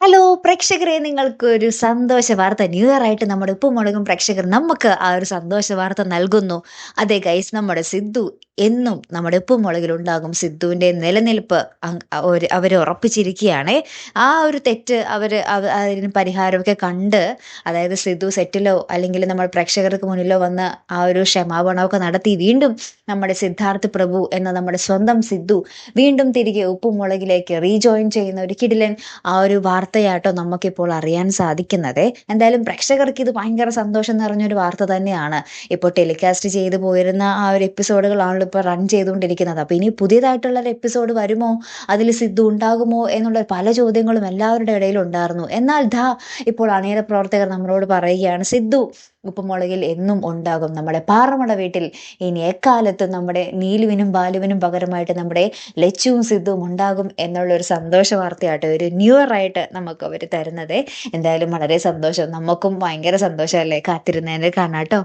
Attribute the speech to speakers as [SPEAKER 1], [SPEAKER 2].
[SPEAKER 1] Hello പ്രേക്ഷകരെ നിങ്ങൾക്ക് ഒരു സന്തോഷ വാർത്ത. ന്യൂ ഇയർ ആയിട്ട് നമ്മുടെ ഉപ്പും മുളകും പ്രേക്ഷകർ നമുക്ക് ആ ഒരു സന്തോഷ വാർത്ത നൽകുന്നു. അതെ ഗൈസ് നമ്മുടെ സിദ്ധു എന്നും നമ്മുടെ ഉപ്പും മുളകിൽ ഉണ്ടാകും. സിദ്ധുവിന്റെ നിലനിൽപ്പ് അവർ ഉറപ്പിച്ചിരിക്കുകയാണ്. ആ ഒരു തെറ്റ് അവർ അതിന് പരിഹാരമൊക്കെ കണ്ട് അതായത് സിദ്ധു സെറ്റിലോ അല്ലെങ്കിൽ നമ്മൾ പ്രേക്ഷകർക്ക് മുന്നിലോ വന്ന് ആ ഒരു ക്ഷമാപണമൊക്കെ നടത്തി വീണ്ടും നമ്മുടെ സിദ്ധാർത്ഥ് പ്രഭു എന്ന നമ്മുടെ സ്വന്തം സിദ്ധു വീണ്ടും തിരികെ ഉപ്പും മുളകിലേക്ക് റീജോയിൻ ചെയ്യുന്ന ഒരു കിടിലൻ ആ ഒരു വാർത്തയാട്ടോ നമുക്കിപ്പോൾ അറിയാൻ സാധിക്കുന്നത്. എന്തായാലും പ്രേക്ഷകർക്ക് ഇത് ഭയങ്കര സന്തോഷം നിറഞ്ഞൊരു വാർത്ത തന്നെയാണ്. ഇപ്പോൾ ടെലികാസ്റ്റ് ചെയ്തു പോയിരുന്ന ആ ഒരു എപ്പിസോഡുകളാണല്ലോ ഇപ്പോൾ റൺ ചെയ്തുകൊണ്ടിരിക്കുന്നത്. അപ്പോൾ ഇനി പുതിയതായിട്ടുള്ള ഒരു എപ്പിസോഡ് വരുമോ? അതിൽ സിദ്ധു ഉണ്ടാകുമോ? എന്നുള്ള പല ചോദ്യങ്ങളും എല്ലാവരുടെ ഇടയിൽ ഉണ്ടായിരുന്നു എന്നാൽ ധാ ഇപ്പോൾ അണിയറ പ്രവർത്തകർ നമ്മളോട് പറയുകയാണ് സിദ്ധു ഉപ്പുമുളകിൽ എന്നും ഉണ്ടാകും നമ്മുടെ പാറമട വീട്ടിൽ. ഇനി എക്കാലത്തും നമ്മുടെ നീലുവിനും ബാലുവിനും പകരമായിട്ട് നമ്മുടെ ലച്ചുവും സിദ്ധുവും ഉണ്ടാകും എന്നുള്ള ഒരു സന്തോഷ വാർത്തയായിട്ട് ഒരു ന്യൂ ഇയർ ആയിട്ട് നമുക്ക് അവർ തരുന്നത്. എന്തായാലും വളരെ സന്തോഷം. നമുക്കും ഭയങ്കര സന്തോഷമല്ലേ കാത്തിരുന്നതിന് കാണാട്ടോ.